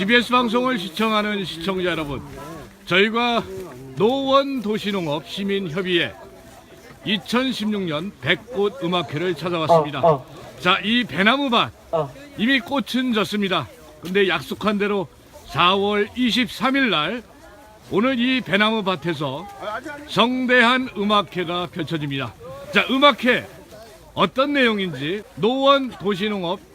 GBS 방송을 시청하는 시청자 여러분, 저희가 노원 도시농업 시민협의회 2016년 백꽃 음악회를 찾아왔습니다. 어, 어. 자, 이 배나무밭 어. 이미 꽃은 졌습니다. 근데 약속한 대로 4월 23일 날 오늘 이 배나무 밭에서 성대한 음악회가 펼쳐집니다. 자, 음악회 어떤 내용인지 노원 도시농업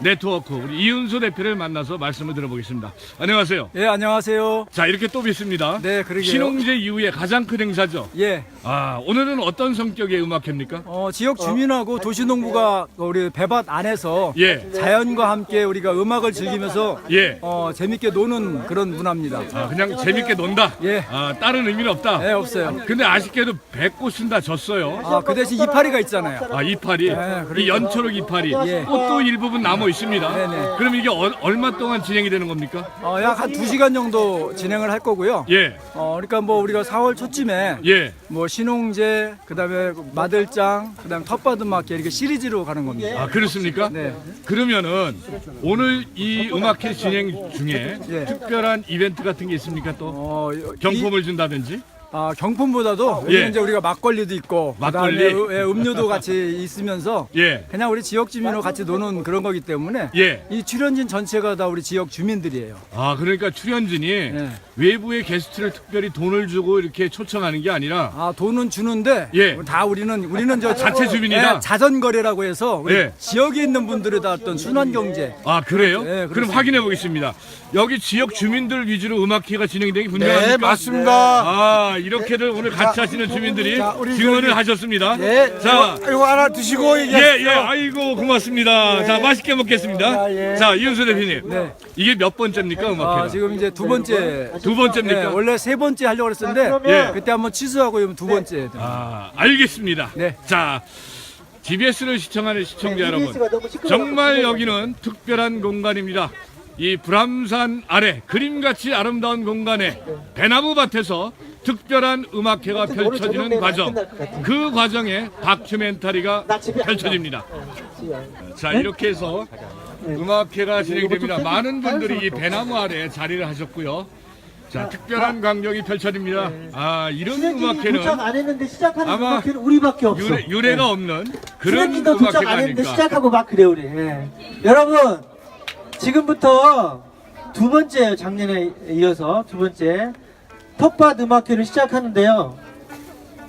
네트워크 우리 이윤수 대표를 만나서 말씀을 들어보겠습니다. 안녕하세요. 예, 안녕하세요. 자, 이렇게 또 뵙습니다. 네, 그러게요. 신홍제 이후에 가장 큰 행사죠. 예, 아, 오늘은 어떤 성격의 음악회입니까? 어, 지역 주민하고 도시농부가 우리 배밭 안에서 예. 자연과 함께 우리가 음악을 즐기면서 예. 어, 재밌게 노는 그런 문화입니다. 아, 그냥 재밌게 논다. 예. 아, 다른 의미는 없다. 네, 없어요. 근데 아쉽게도 배꽃은 다 졌어요. 아, 그 대신 이파리가 있잖아요. 아 이파리, 네, 그러니까. 이 연초록 이파리, 예. 꽃도 일부분 있습니다. 네네. 그럼 이게 어- 얼마 동안 진행이 되는 겁니까? 어, 약 한 두시간 정도 진행을 할 거고요. 예, 어, 그러니까 뭐 우리가 4월 초쯤에 예. 뭐 신홍제, 그다음에 마들짱, 그다음에 텃밭음악회 이렇게 시리즈로 가는 겁니다. 아 그렇습니까? 네. 그러면은 오늘 이 음악회 진행 중에 예. 특별한 이벤트 같은 게 있습니까? 또 어, 이- 경품을 준다든지? 아, 경품보다도 예. 여기 이제 우리가 막걸리도 있고 막걸리? 그다음에 음- 예, 음료도 같이 있으면서 예, 그냥 우리 지역 주민으로 같이 노는 그런 거기 때문에 예. 이 출연진 전체가 다 우리 지역 주민들이에요. 아 그러니까 출연진이 예. 외부의 게스트를 특별히 돈을 주고 이렇게 초청하는 게 아니라 아 돈은 주는데 예. 다 우리는 우리는 저 자체 주민이다? 예, 자전거래라고 해서 우리 예. 지역에 있는 분들이 다 어떤 순환 경제. 아 그래요? 네, 그럼 그렇습니다. 확인해 보겠습니다. 여기 지역 주민들 위주로 음악회가 진행되기 분명합니까? 네, 맞습니다. 아 이렇게들 오늘 같이 하시는 주민들이 자, 우리 증언을 저기- 하셨습니다. 예. 자, 이거, 이거 하나 드시고 얘기. 예, 예, 아이고 고맙습니다. 자, 맛있게 먹겠습니다. 예. 자, 이윤수 대표님, 네. 이게 몇 번째입니까 음악회가? 아 지금 이제 두 번째. 두 번째입니까? 예, 원래 세 번째 하려고 했었는데 예. 그때 한번 취소하고 이번 두 번째. 아, 알겠습니다. 네. 자, GBS를 시청하는 시청자 여러분, 너무 시끄러워서 정말. 여기는 특별한 공간입니다. 이 불암산 아래 그림같이 아름다운 공간에 배나무 밭에서 특별한 음악회가 오늘 펼쳐지는 과정. 그 과정에 다큐멘터리가 펼쳐집니다. 가. 자 이렇게 해서 음악회가 진행됩니다. 많은 분들이 이 배나무 아래 자리를 하셨고요. 자 특별한 광경이 펼쳐집니다. 아 이런 음악회는 안 했는데 시작하는 아마 음악회는 우리밖에 없어. 유래, 유래가 없는 그런 출연진도 도착 음악회가 안 했는데 아닐까. 시작하고 막 그래 우리. 예. 여러분 지금부터 두 번째 작년에 이어서 두 번째 텃밭 음악회를 시작하는데요.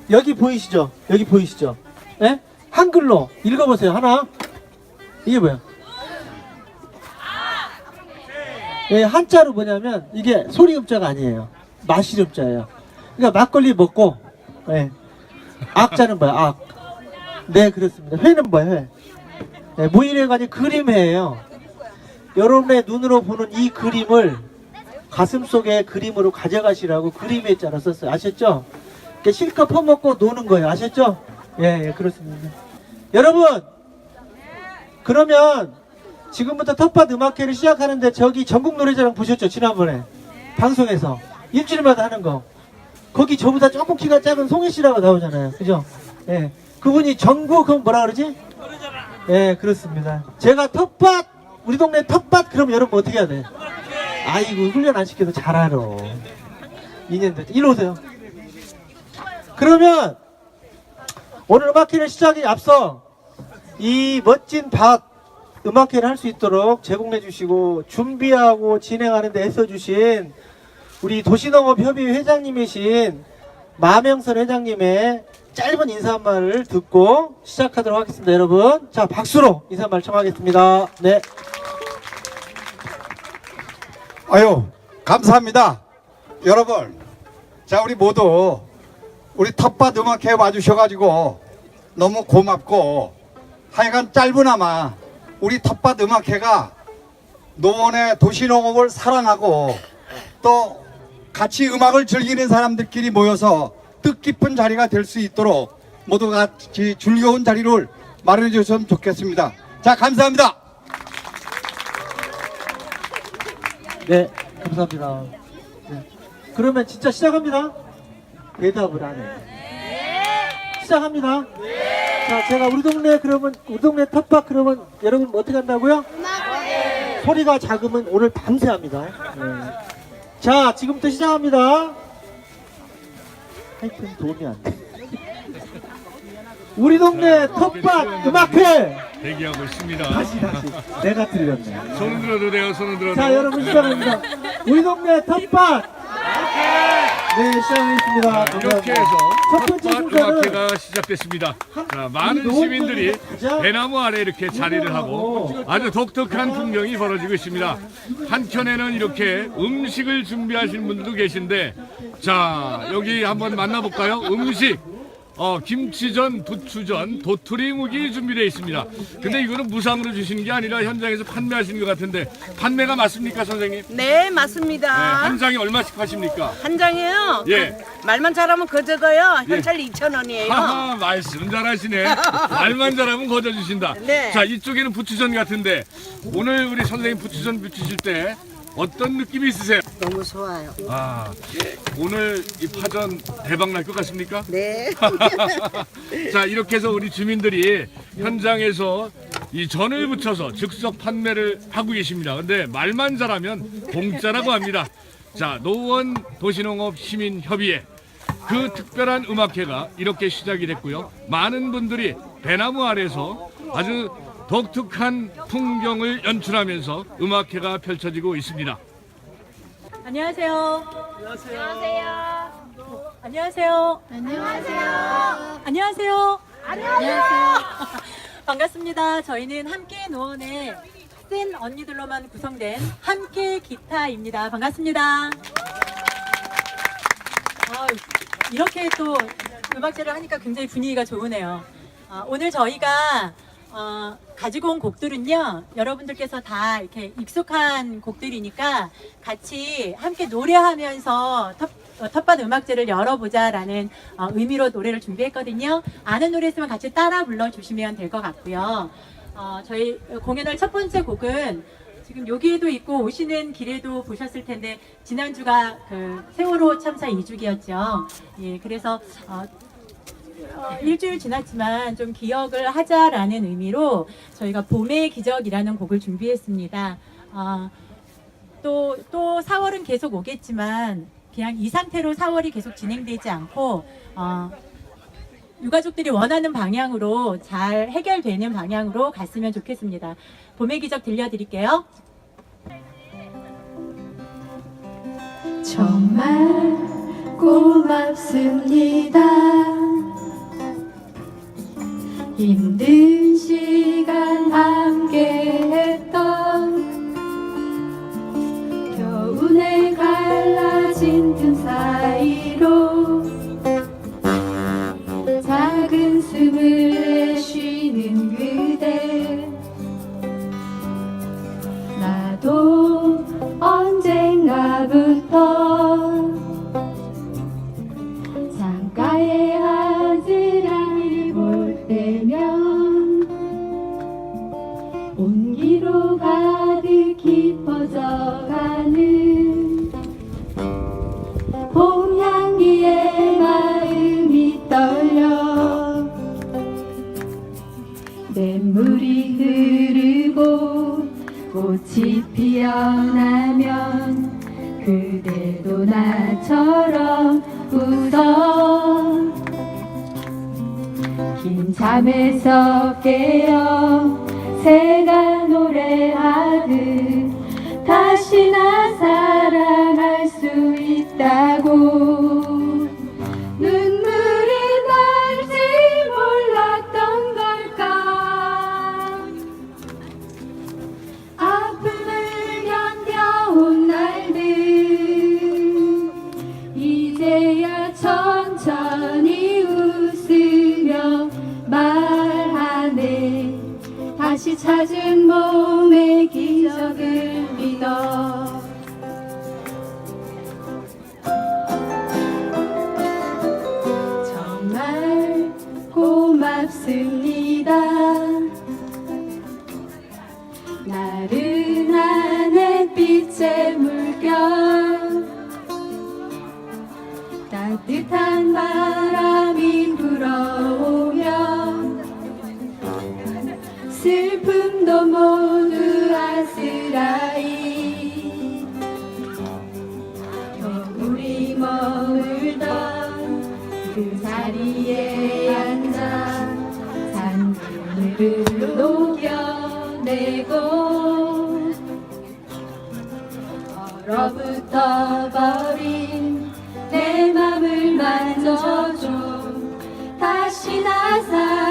여기 보이시죠? 여기 보이시죠? 예? 한글로 읽어보세요. 하나. 이게 뭐야? 예, 한자로 뭐냐면 이게 소리음자가 아니에요. 마시음자예요. 그러니까 막걸리 먹고 예. 악자는 뭐야? 악. 네, 그렇습니다. 회는 뭐예요? 회. 네, 무인회관이 그림회예요. 여러분의 눈으로 보는 이 그림을 가슴 속에 그림으로 가져가시라고 그림의 자로 썼어요. 아셨죠? 이렇게 실컷 퍼먹고 노는 거예요. 아셨죠? 예, 예, 그렇습니다. 여러분, 그러면 지금부터 텃밭 음악회를 시작하는데 저기 전국 노래자랑 보셨죠? 지난번에 방송에서 일주일마다 하는 거. 거기 저보다 조금 키가 작은 송혜 씨라고 나오잖아요. 그죠? 예. 그분이 전국 그럼 뭐라 그러지? 예, 그렇습니다. 제가 텃밭 우리 동네 텃밭 그럼 여러분 어떻게 해야 돼? 아이고 훈련 안 시켜도 잘 알아. 2년 됐. 이리 오세요. 그러면 오늘 음악회를 시작에 앞서 이 멋진 밭 음악회를 할 수 있도록 제공해 주시고 준비하고 진행하는 데 애써 주신 우리 도시농업협의회 회장님이신 마명선 회장님의 짧은 인사 한 말을 듣고 시작하도록 하겠습니다, 여러분. 자, 박수로 인사 말 청하겠습니다. 네. 아유, 감사합니다. 여러분, 자, 우리 모두 우리 텃밭 음악회 와주셔가지고 너무 고맙고 하여간 짧으나마 우리 텃밭 음악회가 노원의 도시농업을 사랑하고 또 같이 음악을 즐기는 사람들끼리 모여서 뜻깊은 자리가 될 수 있도록 모두 같이 즐거운 자리를 마련해 주셨으면 좋겠습니다. 자, 감사합니다. 네, 감사합니다. 네. 그러면 진짜 시작합니다. 대답을 안 해. 시작합니다. 자, 제가 우리 동네 그러면 우리 동네 텃밭 그러면 여러분 어떻게 한다고요? 소리가 작으면 오늘 밤새 합니다. 네. 자, 지금부터 시작합니다. 하여튼 도움이 안 돼. 우리 동네 텃밭 음악회! 대기하고 있습니다. 다시, 다시. 내가 들렸네. 손을 들어도 돼요. 손을 들어도. 자, 여러분 시작합니다. 우리 동네 텃밭! 네, 시작하겠습니다. 이렇게 해서 첫 번째 텃밭 순서는 음악회가 시작됐습니다. 자, 많은 시민들이 배나무 아래 이렇게 자리를 하고 아주 독특한 풍경이 벌어지고 있습니다. 한켠에는 이렇게 음식을 준비하시는 분들도 계신데 자 여기 한번 만나볼까요? 음식 어, 김치전, 부추전, 도토리 묵이 준비되어 있습니다. 근데 이거는 무상으로 주시는 게 아니라 현장에서 판매하시는 것 같은데 판매가 맞습니까, 선생님? 네, 네, 맞습니다. 한 장에 얼마씩 하십니까? 한 장이에요. 예. 말만 잘하면 거저도요. 현찰 2,000원이에요. 하하 말씀 잘하시네 말만 잘하면 거저 주신다 네. 자 이쪽에는 부추전 같은데 오늘 우리 선생님 부추전 부치실 때 어떤 느낌이 있으세요? 너무 좋아요. 아 오늘 이 파전 대박 날 것 같습니까? 네. 자 이렇게 해서 우리 주민들이 현장에서 이 전을 붙여서 즉석 판매를 하고 계십니다. 근데 말만 잘하면 공짜라고 합니다. 자 노원 도시농업 시민협의회 그 특별한 음악회가 이렇게 시작이 됐고요. 많은 분들이 배나무 아래서 아주 독특한 풍경을 연출하면서 음악회가 펼쳐지고 있습니다. 안녕하세요. 안녕하세요. 안녕하세요. 안녕하세요. 안녕하세요. 안녕하세요. 반갑습니다. 저희는 함께 노원의 센 언니들로만 구성된 함께 기타입니다. 반갑습니다. 아, 이렇게 또 음악제를 하니까 굉장히 분위기가 좋으네요. 아, 오늘 저희가 어, 가지고 온 곡들은요, 여러분들께서 다 이렇게 익숙한 곡들이니까 같이 함께 노래하면서 텃, 어, 텃밭 음악제를 열어보자라는 어, 의미로 노래를 준비했거든요. 아는 노래 있으면 같이 따라 불러주시면 될 것 같고요. 어, 저희 공연할 첫 번째 곡은 지금 여기에도 있고 오시는 길에도 보셨을 텐데 지난주가 그 세월호 참사 2주기였죠. 예, 그래서 어, 어, 일주일 지났지만 좀 기억을 하자라는 의미로 저희가 봄의 기적이라는 곡을 준비했습니다. 어, 또, 또 4월은 계속 오겠지만 그냥 이 상태로 4월이 계속 진행되지 않고 어, 유가족들이 원하는 방향으로 잘 해결되는 방향으로 갔으면 좋겠습니다. 봄의 기적 들려드릴게요. 정말 고맙습니다. 힘든 시간 꽃이 피어나면 그대도 나처럼 웃어 긴 잠에서 깨어 새가 다시 찾은 몸의 기적을 믿어 정말 고맙습니다. 나른한 햇빛의 물결 따뜻한 바람이 불어오 녹여내고 얼어붙어 버린 내 맘을 만져줘. 다시 나서